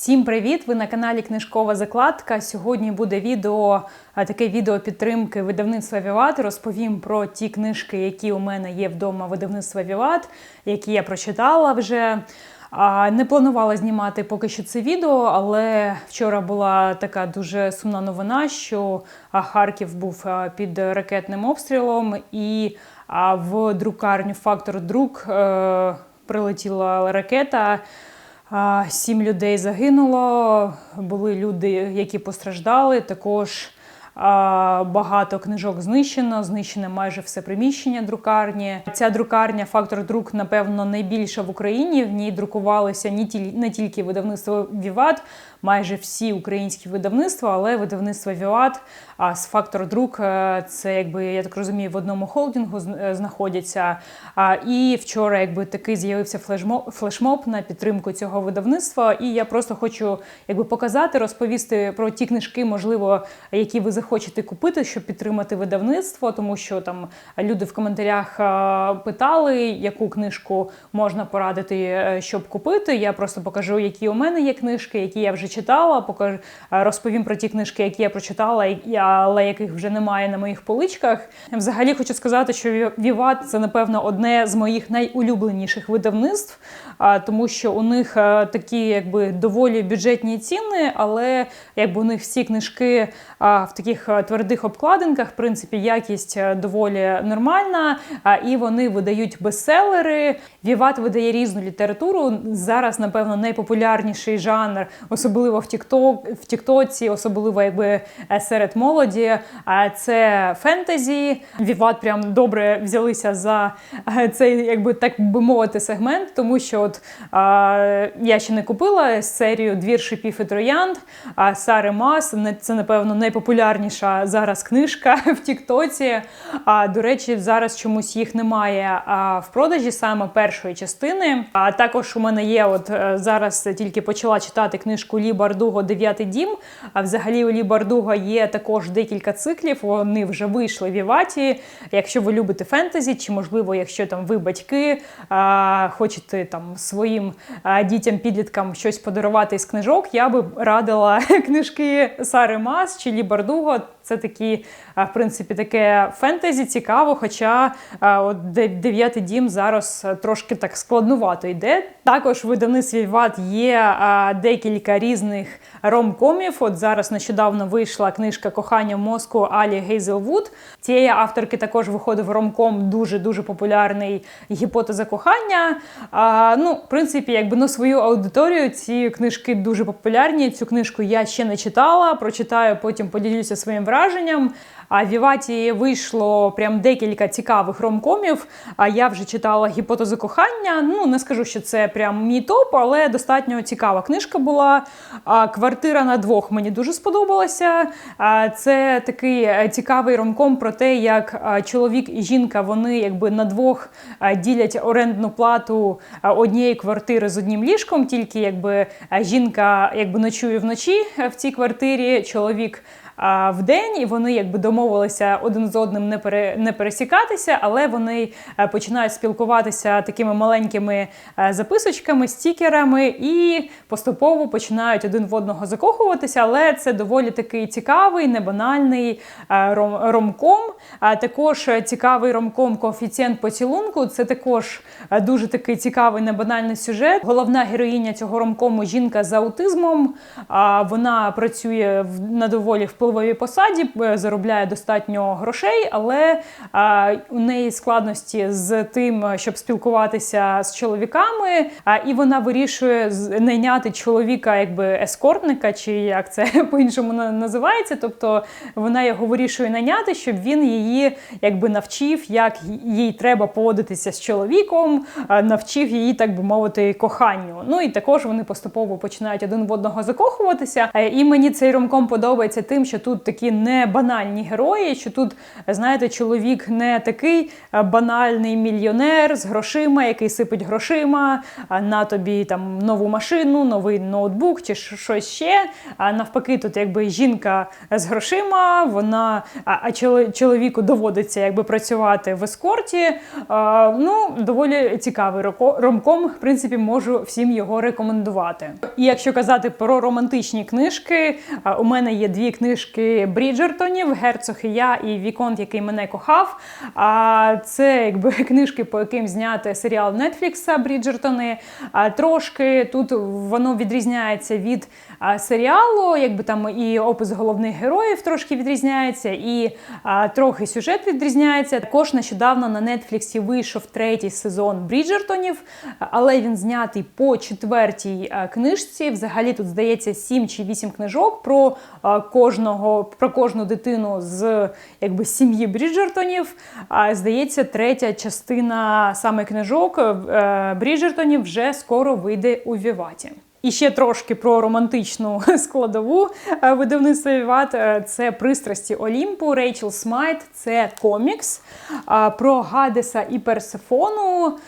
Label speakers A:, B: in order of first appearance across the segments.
A: Всім привіт! Ви на каналі Книжкова Закладка. Сьогодні буде відео, таке відео підтримки видавництва Віват. Розповім про ті книжки, які у мене є вдома видавництва Віват, які я прочитала вже. Не планувала знімати поки що це відео, але вчора була така дуже сумна новина, що Харків був під ракетним обстрілом, і в друкарню Фактор Друк е, прилетіла ракета. Сім людей загинуло, були люди, які постраждали. Також багато книжок знищено, знищене майже все приміщення друкарні. Ця друкарня Фактор Друк, напевно, найбільша в Україні. В ній друкувалися не тільки видавництво Віват, майже всі українські видавництва, але видавництво Віват а з Фактор Друк е, це якби я так розумію, в одному холдингу е, знаходяться. І вчора, якби такий з'явився флешмоб, флешмоб на підтримку цього видавництва. І я просто хочу якби показати, розповісти про ті книжки, можливо, які ви захочете купити, щоб підтримати видавництво, тому що там люди в коментарях питали, яку книжку можна порадити, е, щоб купити. Я просто покажу, які у мене є книжки, які я вже читала. Покажу, е, розповім про ті книжки, які я прочитала, але яких вже немає на моїх поличках. Взагалі хочу сказати, що Віват це напевно одне з моїх найулюбленіших видавництв, тому що у них е, такі якби доволі бюджетні ціни, але якби у них всі книжки в таких е, твердих обкладинках, в принципі, якість доволі нормальна, і вони видають бестселери. Віват видає різну літературу. Зараз, напевно, найпопулярніший жанр, особливо в Тікток, в Тіктоці, особливо якби е, серед молоді. Це фентезі. Віват прям добре взялися за е, цей, якби так би мовити, сегмент, тому що от я ще не купила серію Двір шипів і троянд. Сари Мас це, напевно, найпопулярніша зараз книжка в Тіктоці. А до речі, зараз чомусь їх немає в продажі саме першої частини. А також у мене є, от е, зараз тільки почала читати книжку Лі Бардуго Дев'ятий дім. А взагалі у Лі Бардуго є також декілька циклів. Вони вже вийшли в Іваті. Якщо ви любите фентезі, чи можливо, якщо там ви батьки а, хочете там своїм а, дітям, підліткам щось подарувати із книжок, я би радила книжки Сари Мас чи Лі Бардуго. Це такі, в принципі, таке фентезі цікаво. Хоча а, от дев'ятий дім зараз трошки так складнувато йде. Також в видавництві Ват є декілька різних ромкомів. От зараз нещодавно вийшла книжка Кохання мозку Алі Гейзелвуд. Цієї авторки також виходив ромком дуже дуже популярний гіпотеза кохання. А, ну, в принципі, якби на свою аудиторію ці книжки дуже популярні. Цю книжку я ще не читала. Прочитаю, потім поділюся своїм враженням. А Віваті вийшло прям декілька цікавих ромкомів. А я вже читала гіпотезу кохання. Ну не скажу, що це прям мій топ, але достатньо цікава книжка була. А квартира на двох мені дуже сподобалася. А це такий е, цікавий ромком про те, як чоловік і жінка вони якби на двох ділять орендну плату однієї квартири з одним ліжком. Тільки якби жінка якби ночує вночі е, в цій квартирі, чоловік в день, і вони якби домовилися один з одним не, пере, не пересікатися, але вони е, починають спілкуватися такими маленькими е, записочками, стікерами і поступово починають один в одного закохуватися. Але це доволі такий цікавий, небанальний е, ром, ромком. А також цікавий ромком коефіцієнт поцілунку. Це також дуже такий цікавий небанальний сюжет. Головна героїня цього ромкому жінка з аутизмом. Вона працює на доволі впливовій посаді, е, заробляє достатньо грошей, але у неї складності з тим, щоб спілкуватися з чоловіками. І вона вирішує найняти чоловіка, якби ескортника, чи як це по-іншому називається. Тобто вона його вирішує найняти, щоб він її якби навчив, як їй треба поводитися з чоловіком, навчив її, так би мовити, коханню. Ну і також вони поступово починають один в одного закохуватися. Е, І мені цей ромком подобається тим, що тут такі не банальні герої, що тут, знаєте, чоловік не такий е, банальний мільйонер з грошима, який сипить грошима, на тобі там нову машину, новий ноутбук чи щось ще. А навпаки, тут якби жінка з грошима, вона а, чоловіку доводиться якби працювати в ескорті. А, ну, доволі цікавий ромком. В принципі, можу всім його рекомендувати. І якщо казати про романтичні книжки, у мене є дві книжки Бріджертонів: Герцог і я і Віконт, який мене кохав. А це якби книжки, по яким зняти серіал Нетфлікса Бріджертони. Трошки тут воно відрізняється від серіалу, якби там і опис головних героїв трошки відрізняється, і а, трохи сюжет відрізняється. Також нещодавно на Нетфліксі вийшов третій сезон Бріджертонів, але він знятий по четвертій книжці. Взагалі тут здається сім чи вісім книжок про кожного про кожну дитину з якби сім'ї Бріджертонів. А здається, третя частина саме книжок е, Бріджертонів вже скоро вийде у Віваті. І ще трошки про романтичну складову е, видавництва Віват. Е, Це пристрасті Олімпу, Рейчел Смайт. Це комікс про Гадеса і Персефону.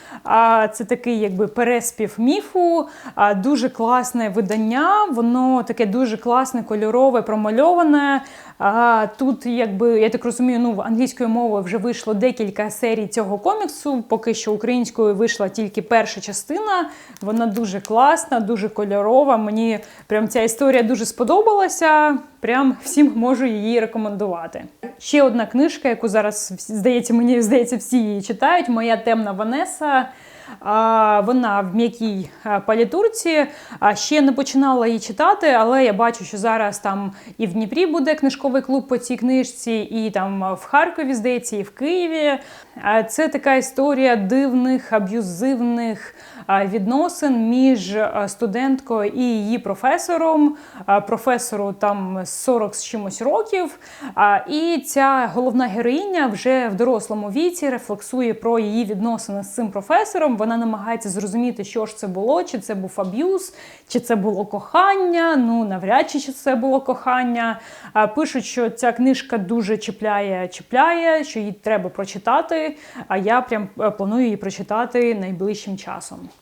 A: Це такий якби переспів міфу. Дуже класне видання. Воно таке дуже класне, кольорове, промальоване. А, Тут, якби я так розумію, ну англійською мовою вже вийшло декілька серій цього коміксу. Поки що українською вийшла тільки перша частина. Вона дуже класна, дуже кольорова. Мені прям ця історія дуже сподобалася. Прям всім можу її рекомендувати. Ще одна книжка, яку зараз здається, мені здається, всі її читають. Моя темна Ванеса. Вона в м'якій палітурці. Ще не починала її читати, але я бачу, що зараз там і в Дніпрі буде книжковий клуб по цій книжці, і там в Харкові, здається, і в Києві. Це така історія дивних, аб'юзивних відносин між студенткою і її професором. Професору там 40 з чимось років. І ця головна героїня вже в дорослому віці рефлексує про її відносини з цим професором. Вона намагається зрозуміти, що ж це було, чи це був аб'юз, чи це було кохання. Ну навряд чи це було кохання. Пишуть, що ця книжка дуже чіпляє, чіпляє, що її треба прочитати. А я прям е, планую її прочитати найближчим часом.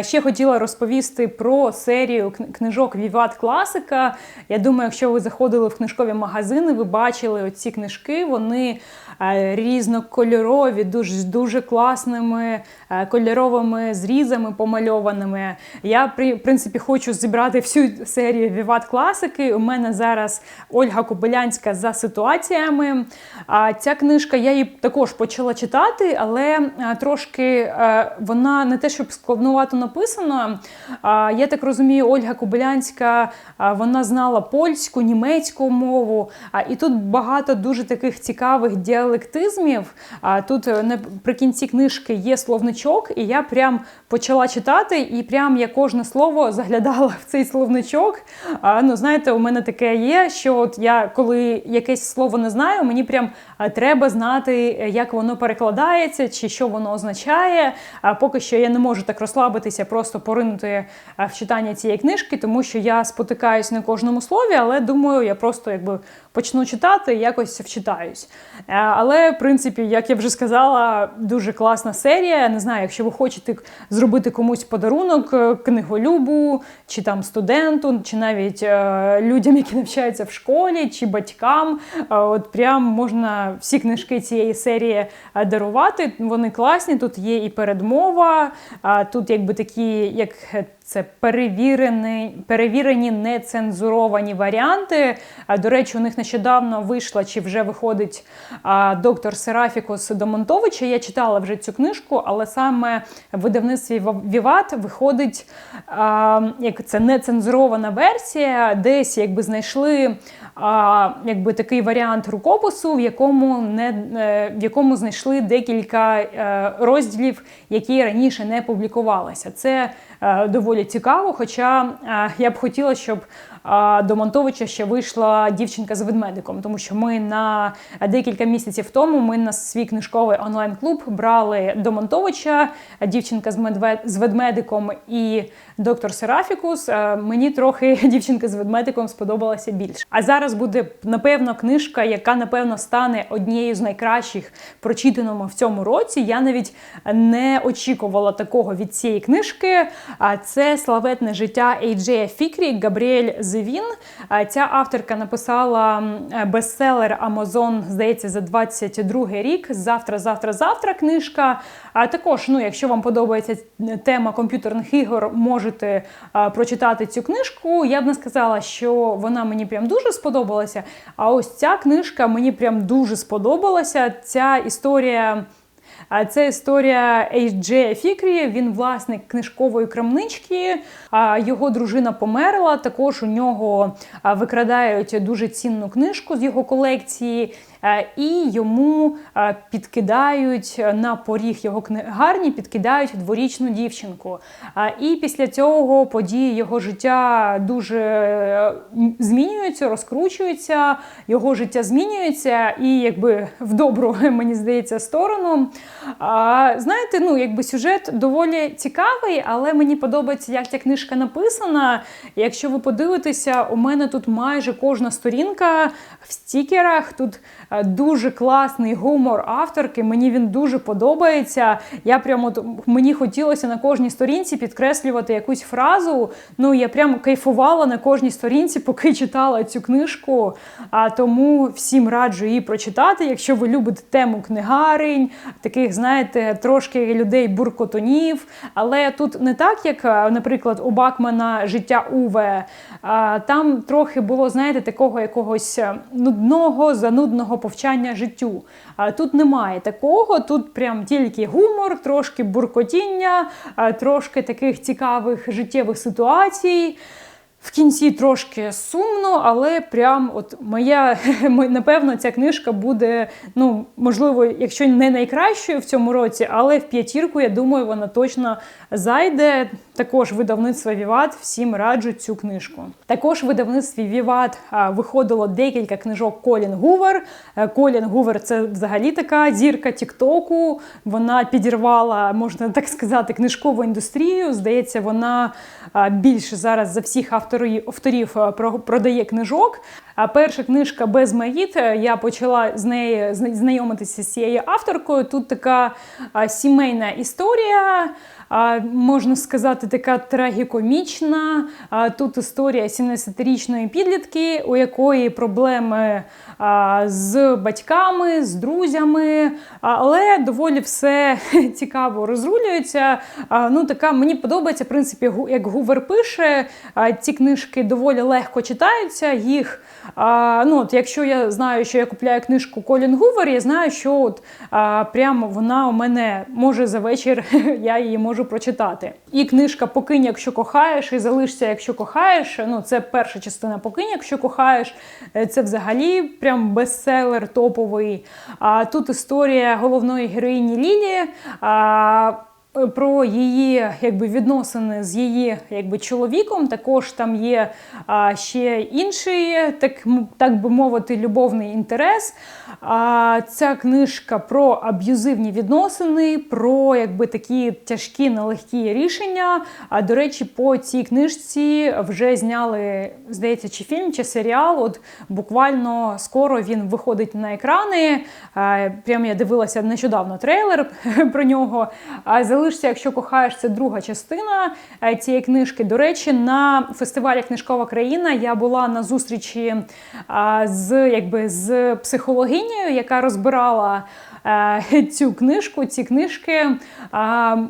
A: ще хотіла розповісти про серію книжок Віват Класика. Я думаю, якщо ви заходили в книжкові магазини, ви бачили оці книжки. Вони е, різнокольорові, дуже дуже класними е, кольоровими зрізами помальованими. Я в принципі хочу зібрати всю серію Віват Класики. У мене зараз Ольга Кобилянська за ситуаціями. Ця книжка я її також почала читати, але е, трошки вона не те, щоб складнувато написана. А, Я так розумію, Ольга Кобилянська вона знала польську, німецьку мову. І тут багато дуже таких цікавих діалектизмів. Тут е, наприкінці книжки є словничок, і я прям почала читати, і прям я кожне слово заглядала в цей словничок. Ну, знаєте, у мене таке є, що от я коли якесь слово не знаю, мені прям треба знати, як воно перекладається, чи що воно означає. Поки що я не можу так розслабитися, просто поринути в читання цієї книжки, тому що я спотикаюсь на кожному слові, але думаю, я просто якби почну читати якось вчитаюсь. Е, Але, в принципі, як я вже сказала, дуже класна серія. Не знаю, якщо ви хочете зробити комусь подарунок, е, книголюбу, чи там студенту, чи навіть е, людям, які навчаються в школі, чи батькам. От прям можна всі книжки цієї серії дарувати. Вони класні. Тут є і передмова, тут якби такі, як це перевірені, перевірені нецензуровані варіанти. До речі, у них нещодавно вийшла чи вже виходить доктор Серафікус Домонтовича. Я читала вже цю книжку, але саме в видавництві Віват виходить як це нецензурована версія, десь якби знайшли якби такий варіант рукопису, в якому не е, в якому знайшли декілька е, розділів, які раніше не публікувалися. Це е, доволі цікаво. Хоча е, я б хотіла, щоб е, до Монтовича ще вийшла дівчинка з ведмедиком, тому що ми на декілька місяців тому ми на свій книжковий онлайн-клуб брали до Монтовича дівчинка з медвед з ведмедиком і доктор Серафікус. Е, Мені трохи дівчинка з ведмедиком сподобалася більше. А зараз буде напевно книжка, яка напевно стане однією з найкращих прочитаними в цьому році. Я навіть не очікувала такого від цієї книжки. А це славетне життя Ейджея Фікрі Габріель Зевін. Ця авторка написала бестселер Амазон, здається, за 22 рік. Завтра, завтра, завтра книжка. А також, ну, якщо вам подобається тема комп'ютерних ігор, можете прочитати цю книжку. Я б не сказала, що вона мені прям дуже сподобалася. А ось ця книжка мені прям дуже сподобалася. Ця історія. Це історія Ейджея Фікрі. Він власник книжкової крамнички. Його дружина померла. Також у нього викрадають дуже цінну книжку з його колекції. Е, І йому е, підкидають на поріг його книгарні, підкидають дворічну дівчинку. І після цього події його життя дуже е, змінюються, розкручуються, його життя змінюється, і якби в добру, мені здається, сторону. Знаєте, ну якби сюжет доволі цікавий, але мені подобається, як ця книжка написана. Якщо ви подивитеся, у мене тут майже кожна сторінка в стікерах. Тут е, дуже класний гумор авторки. Мені він дуже подобається. Я прямо мені хотілося на кожній сторінці підкреслювати якусь фразу. Ну я прямо кайфувала на кожній сторінці, поки читала цю книжку. А тому всім раджу її прочитати, якщо ви любите тему книгарень, таких, знаєте, трошки людей буркотонів. Але тут не так, як, е, наприклад, у Бакмана життя Уве. Там трохи було, знаєте, такого якогось е, нудного, занудного повчання життю. Тут немає такого. Тут прям тільки гумор, трошки буркотіння, трошки таких цікавих життєвих ситуацій. В кінці трошки сумно, але прям от моя мо- напевно ця книжка буде, ну можливо, якщо не найкращою в цьому році, але в п'ятірку, я думаю, вона точно зайде. Також видавництво Віват всім раджу цю книжку. Також в видавництві Віват виходило декілька книжок Колін Гувер. Е, Колін Гувер це взагалі така зірка Тіктоку. Вона підірвала, можна так сказати, книжкову індустрію. Здається, вона більше зараз за всіх авторів, авторів продає книжок. А перша книжка без Маїт. е, Я почала з неї знайомитися з цією авторкою. Тут така сімейна історія. Можна сказати, така трагікомічна. Тут історія 17-річної підлітки, у якої проблеми з батьками, з друзями, але доволі все цікаво розрулюється. Ну, така мені подобається, в принципі, як Гувер пише. Ці книжки доволі легко читаються. Їх ну, от, якщо я знаю, що я купляю книжку Колін Гувер, я знаю, що от, прямо вона у мене може за вечір я її можу прочитати. І книжка Покинь, якщо кохаєш, і залишся, якщо кохаєш. Ну, це перша частина Покинь, якщо кохаєш. Е, Це взагалі прям бестселер топовий. А тут історія головної героїні Лілі. А, про її якби відносини з її якби чоловіком. Також там є а, ще інший, так, так би мовити, любовний інтерес. А, ця книжка про аб'юзивні відносини, про якби такі тяжкі нелегкі рішення. А до речі, по цій книжці вже зняли, здається, чи фільм, чи серіал. От буквально скоро він виходить на екрани. А, Прям я дивилася нещодавно трейлер про нього. А залишся, якщо кохаєш, це друга частина цієї книжки. До речі, на фестивалі Книжкова країна я була на зустрічі з якби з психологинею, яка розбирала. Е, Цю книжку, ці книжки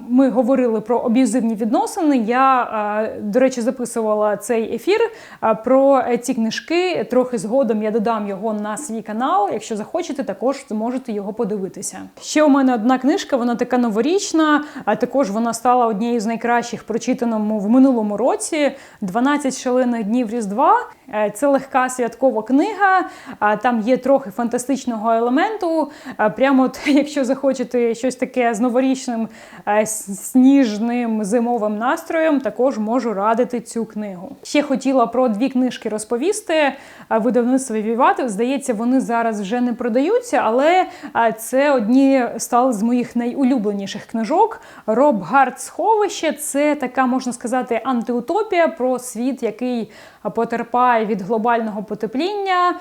A: ми говорили про аб'юзивні відносини. Я, е, до речі, записувала цей ефір е, про ці книжки. Трохи згодом я додам його на свій канал. Якщо захочете, також зможете його подивитися. Ще у мене одна книжка, вона така новорічна, а також вона стала однією з найкращих прочитаному в минулому році. «12 шалених днів Різдва. Е, Це легка святкова книга. Там є трохи фантастичного елементу. А Прямо, якщо захочете щось таке з новорічним е, сніжним зимовим настроєм, також можу радити цю книгу. Ще хотіла про дві книжки розповісти. Видавництво Вівати, здається, вони зараз вже не продаються, але це одні стали з моїх найулюбленіших книжок. Роб Гард Сховище це така, можна сказати, антиутопія про світ, який потерпає від глобального потепління.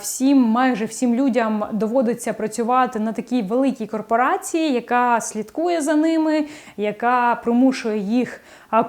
A: Всім, майже всім людям доводиться працювати на такій великій корпорації, яка слідкує за ними, яка примушує їх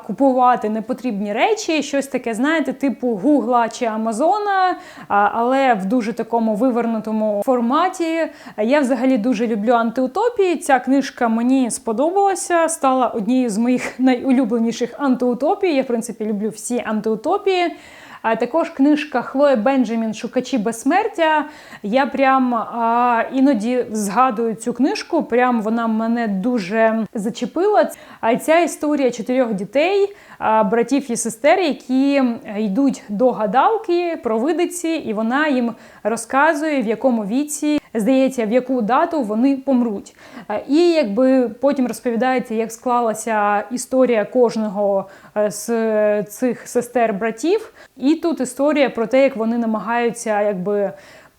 A: купувати непотрібні речі, щось таке, знаєте, типу Гугла чи Амазона, але в дуже такому вивернутому форматі. Я взагалі дуже люблю антиутопії. Ця книжка мені сподобалася, стала однією з моїх найулюбленіших антиутопій. Я, в принципі, люблю всі антиутопії. А також книжка Хлоя Бенджамін Шукачі безсмертя. Я прям а, іноді згадую цю книжку. Прям вона мене дуже зачепила. А ця історія чотирьох дітей, а, братів і сестер, які йдуть до гадалки, провидиці, і вона їм розказує, в якому віці. Здається, в яку дату вони помруть. І якби потім розповідається, як склалася історія кожного з цих сестер-братів. І тут історія про те, як вони намагаються якби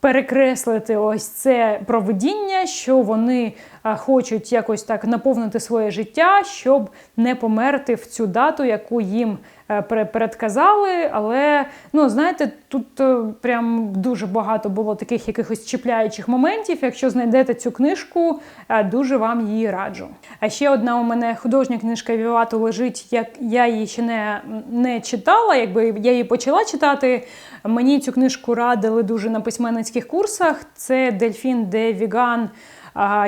A: перекреслити ось це проведіння, що вони хочуть якось так наповнити своє життя, щоб не померти в цю дату, яку їм е, передказали. Але ну знаєте, тут е, прям дуже багато було таких якихось чіпляючих моментів. Якщо знайдете цю книжку, е, дуже вам її раджу. А ще одна у мене художня книжка Вівату лежить. Як я її ще не, не читала, якби я її почала читати. Мені цю книжку радили дуже на письменницьких курсах. Це Дельфін де Віган.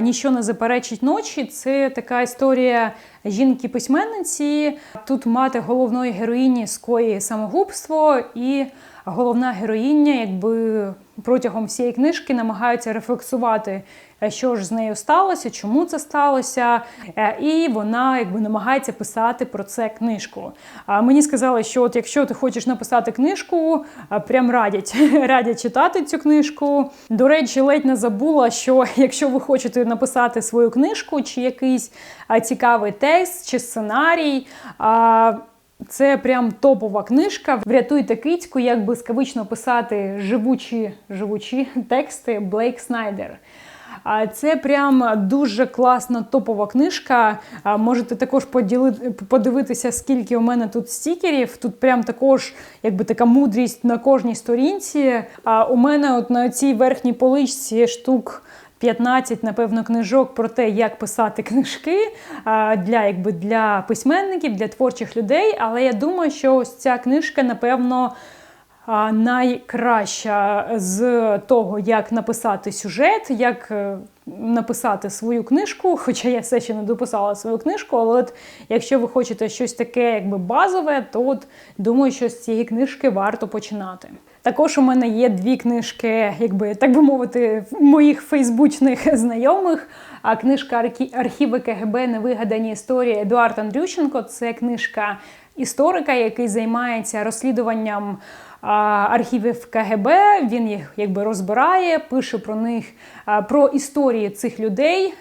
A: Ніщо не заперечить ночі. Це така історія жінки-письменниці. Тут мати головної героїні скоїє самогубство, і головна героїня, якби протягом всієї книжки намагаються рефлексувати що ж з нею сталося, чому це сталося, е, і вона якби намагається писати про це книжку. А мені сказали, що от якщо ти хочеш написати книжку, е, прям радять радять читати цю книжку. До речі, ледь не забула, що якщо ви хочете написати свою книжку, чи якийсь цікавий текст, чи сценарій. Це прям топова книжка. Врятуйте кицьку, як блискавично писати живучі живучі тексти Блейк Снайдер. Це прям дуже класна топова книжка. Можете також поділити, подивитися, скільки у мене тут стікерів. Тут прям також якби така мудрість на кожній сторінці. А у мене от на цій верхній поличці штук. 15, напевно, книжок про те, як писати книжки для якби, для письменників, для творчих людей. Але я думаю, що ось ця книжка, напевно, найкраща з того, як написати сюжет, як е, написати свою книжку, хоча я все ще не дописала свою книжку, але от якщо ви хочете щось таке, якби базове, то от думаю, що з цієї книжки варто починати. Також у мене є дві книжки, якби так би мовити, моїх фейсбучних знайомих. А книжка Архіви КГБ Невигадані історії Едуард Андрющенко це книжка історика, який займається розслідуванням архівів КГБ. Він їх якби розбирає, пише про них про історії цих людей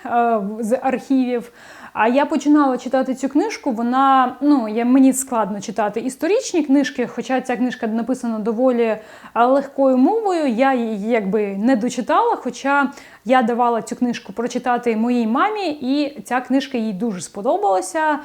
A: з архівів. А я починала читати цю книжку. Вона ну я мені складно читати історичні книжки, хоча ця книжка написана доволі легкою мовою. Я її якби не дочитала. Хоча я давала цю книжку прочитати моїй мамі, і ця книжка їй дуже сподобалася.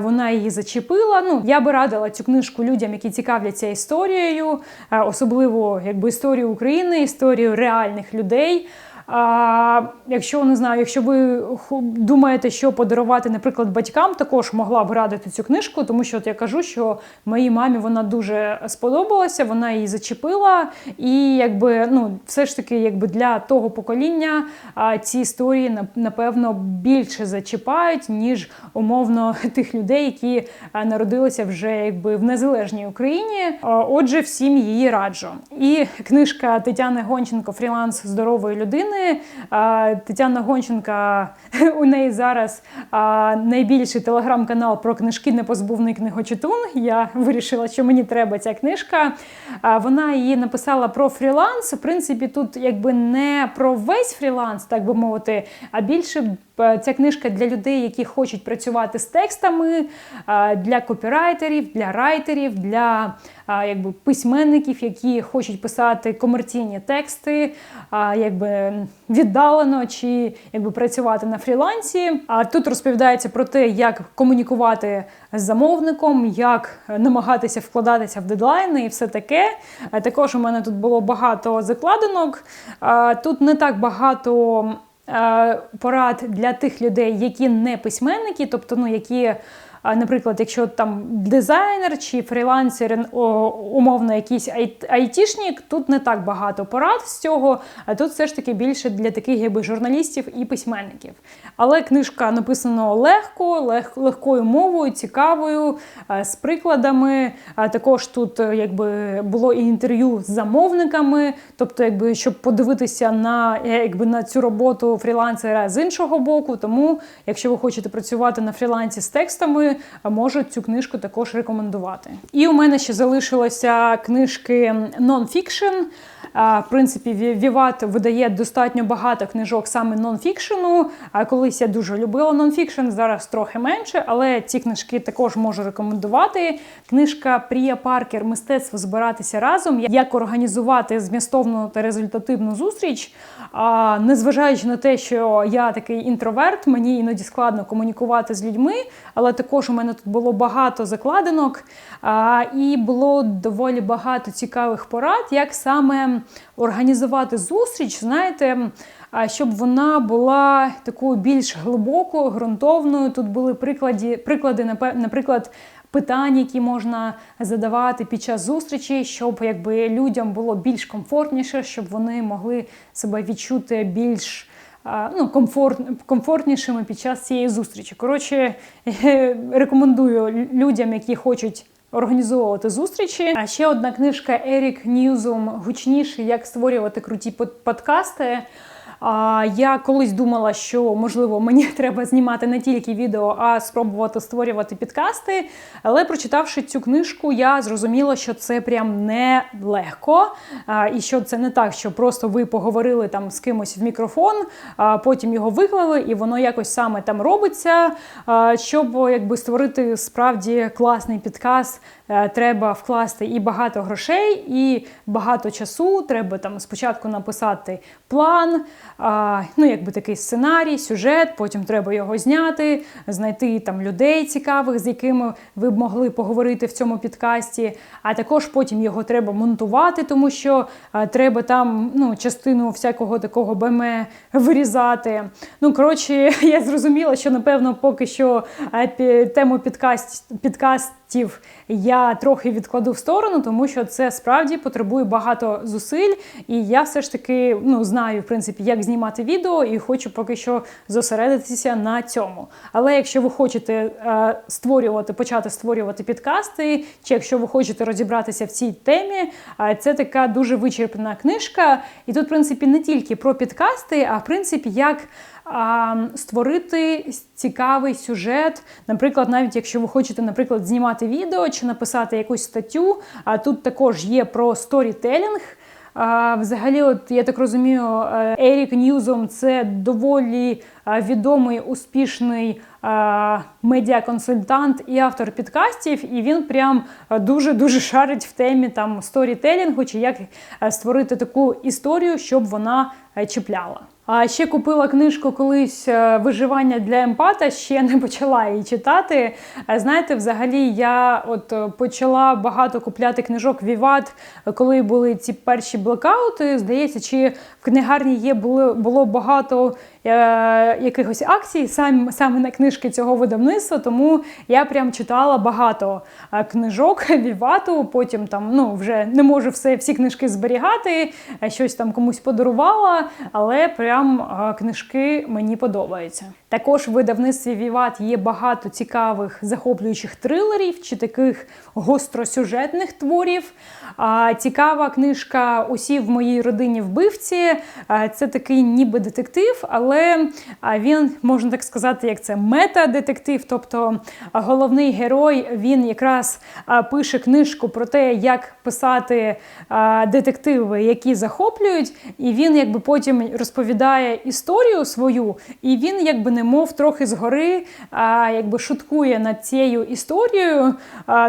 A: Вона її зачепила. Ну я би радила цю книжку людям, які цікавляться історією, особливо якби історію України, історію реальних людей. А, Якщо не знаю, якщо ви думаєте, що подарувати, наприклад, батькам, також могла б радити цю книжку, тому що от я кажу, що моїй мамі вона дуже сподобалася, вона її зачепила, і якби ну, все ж таки, якби для того покоління ці історії напевно більше зачіпають, ніж умовно тих людей, які народилися вже якби в незалежній Україні. Отже, всім її раджу. І книжка Тетяни Гонченко Фріланс здорової людини людини. Тетяна Гонченка у неї зараз найбільший телеграм-канал про книжки Непозбувний книгочитун. Я вирішила, що мені треба ця книжка. Вона її написала про фріланс. В принципі, тут якби не про весь фріланс, так би мовити, а більше ця книжка для людей, які хочуть працювати з текстами, е, для копірайтерів, для райтерів, для е, якби, письменників, які хочуть писати комерційні тексти, якби віддалено чи якби працювати на фрілансі. А тут розповідається про те, як комунікувати з замовником, як намагатися вкладатися в дедлайни і все таке. Також у мене тут було багато закладинок. Тут не так багато. Е, порад для тих людей, які не письменники, тобто ну які наприклад, якщо там дизайнер чи фрілансер, умовно, якийсь айтішник, тут не так багато порад з цього, а тут все ж таки більше для таких якби журналістів і письменників. Але книжка написана легко, лег, легкою мовою, цікавою, з прикладами. Також тут якби було і інтерв'ю з замовниками, тобто, якби щоб подивитися на якби на цю роботу фрілансера з іншого боку. Тому, якщо ви хочете працювати на фрілансі з текстами, можуть цю книжку також рекомендувати. І у мене ще залишилося книжки нон-фікшн. В принципі, Віват видає достатньо багато книжок саме нонфікшену. Колись я дуже любила нонфікшн, зараз трохи менше, але ці книжки також можу рекомендувати. Книжка Прія Паркер Мистецтво збиратися разом, як організувати змістовну та результативну зустріч. Незважаючи на те, що я такий інтроверт, мені іноді складно комунікувати з людьми, але також у мене тут було багато закладинок і було доволі багато цікавих порад, як саме організувати зустріч, знаєте, щоб вона була такою більш глибокою, ґрунтовною. Тут були приклади, приклади, наприклад, питань, які можна задавати під час зустрічі, щоб якби людям було більш комфортніше, щоб вони могли себе відчути більш ну, комфорт, комфортнішими під час цієї зустрічі. Коротше, рекомендую людям, які хочуть організовувати зустрічі. А ще одна книжка Ерік Ньюзум гучніше, як створювати круті подкасти. Я колись думала, що можливо мені треба знімати не тільки відео, а спробувати створювати підкасти. Але прочитавши цю книжку, я зрозуміла, що це прям не легко, і що це не так, що просто ви поговорили там з кимось в мікрофон, а потім його виклали, і воно якось саме там робиться. Щоб якби створити справді класний підкаст, е, треба вкласти і багато грошей, і багато часу. Треба там спочатку написати план ну, якби такий сценарій, сюжет, потім треба його зняти, знайти там людей цікавих, з якими ви б могли поговорити в цьому підкасті. А також потім його треба монтувати, тому що треба там ну, частину всякого такого БМ вирізати. Ну, коротше, я зрозуміла, що напевно поки що тему підкаст, підкастів я трохи відкладу в сторону, тому що це справді потребує багато зусиль, і я все ж таки ну, знаю, в принципі, як знімати відео, і хочу поки що зосередитися на цьому. Але якщо ви хочете е, створювати, почати створювати підкасти, чи якщо ви хочете розібратися в цій темі, е, це така дуже вичерпна книжка. І тут, в принципі, не тільки про підкасти, а в принципі, як створити цікавий сюжет. Наприклад, навіть якщо ви хочете, наприклад, знімати відео чи написати якусь статтю, а тут також є про сторітелінг. Взагалі, от я так розумію, е, Ерік Ньюзом це доволі е, відомий успішний е, медіаконсультант і автор підкастів, і він прям дуже дуже шарить в темі там сторітелінгу, чи як створити таку історію, щоб вона чіпляла. А ще купила книжку колись е, виживання для емпата, ще не почала її читати. Е, знаєте, взагалі я от е, почала багато купляти книжок Віват, коли були ці перші блокаути. Здається, чи в книгарні є було було багато якихось акцій сам, саме на книжки цього видавництва. Тому я прям читала багато книжок Вівату. Потім там ну вже не можу все всі книжки зберігати, щось там комусь подарувала, але прям книжки мені подобаються. Також в видавництві Віват є багато цікавих захоплюючих трилерів чи таких гостросюжетних творів. Цікава книжка Усі в моїй родині вбивці. Це такий ніби детектив, але але він можна так сказати, як це мета-детектив. Тобто головний герой він якраз пише книжку про те, як писати детективи, які захоплюють, і він якби потім розповідає історію свою, і він якби немов трохи згори якби шуткує над цією історією,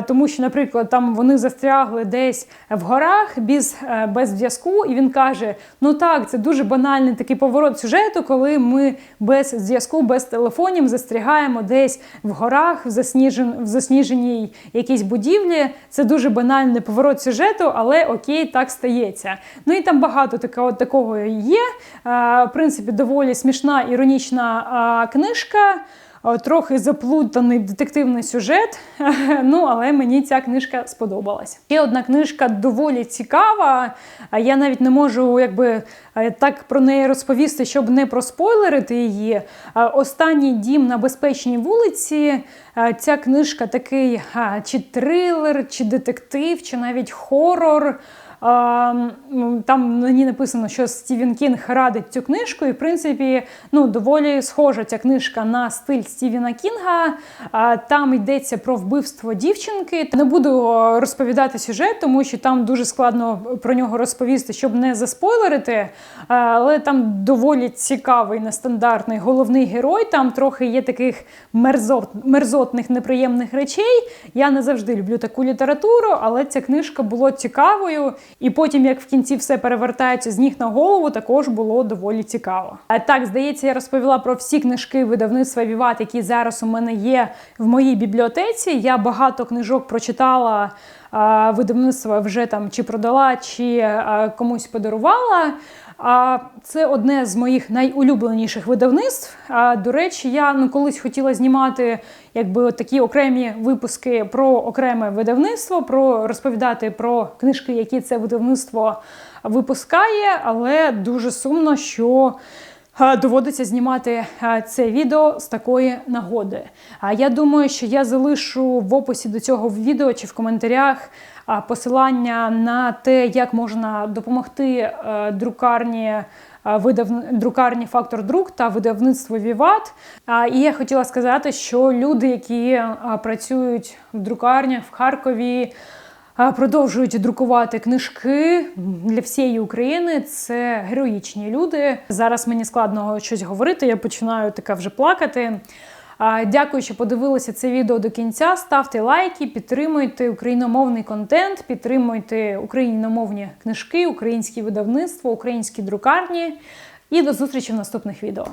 A: тому що, наприклад, там вони застрягли десь в горах без, е, без зв'язку, і він каже: Ну так, це дуже банальний такий поворот сюжету, коли ми без зв'язку, без телефонів застрягаємо десь в горах, в, засніжен, в засніженій якійсь будівлі. Це дуже банальний поворот сюжету, але окей, так стається. Ну і там багато такого, такого є. В принципі, доволі смішна іронічна книжка. О, Трохи заплутаний детективний сюжет, ну але мені ця книжка сподобалась. Ще одна книжка доволі цікава. Я навіть не можу якби е, так про неї розповісти, щоб не проспойлерити її. Останній дім на безпечній вулиці. Ця книжка такий чи трилер, чи детектив, чи навіть хорор. Там ній написано, що Стівен Кінг радить цю книжку, і в принципі ну, доволі схожа ця книжка на стиль Стівена Кінга. Там йдеться про вбивство дівчинки. Не буду розповідати сюжет, тому що там дуже складно про нього розповісти, щоб не заспойлерити. Але там доволі цікавий, нестандартний головний герой. Там трохи є таких мерзот, мерзотних, неприємних речей. Я не завжди люблю таку літературу, але ця книжка була цікавою. І потім, як в кінці все перевертається з ніг на голову, також було доволі цікаво. Так, здається, я розповіла про всі книжки видавництва Віват, які зараз у мене є в моїй бібліотеці. Я багато книжок прочитала. Видавництва вже там чи продала, чи комусь подарувала. А це одне з моїх найулюбленіших видавництв. А до речі, я ну колись хотіла знімати якби такі окремі випуски про окреме видавництво, про розповідати про книжки, які це видавництво випускає, але дуже сумно, що. Доводиться знімати це відео з такої нагоди. А я думаю, що я залишу в описі до цього відео чи в коментарях посилання на те, як можна допомогти е, друкарні. а, Видав друкарні фактор друк та видавництво Віват. І я хотіла сказати, що люди, які працюють в друкарнях в Харкові, продовжують друкувати книжки для всієї України. Це героїчні люди. Зараз мені складно щось говорити. Я починаю така вже плакати. Дякую, що подивилися це відео до кінця. Ставте лайки, підтримуйте україномовний контент, підтримуйте україномовні книжки, українські видавництва, українські друкарні. І до зустрічі в наступних відео.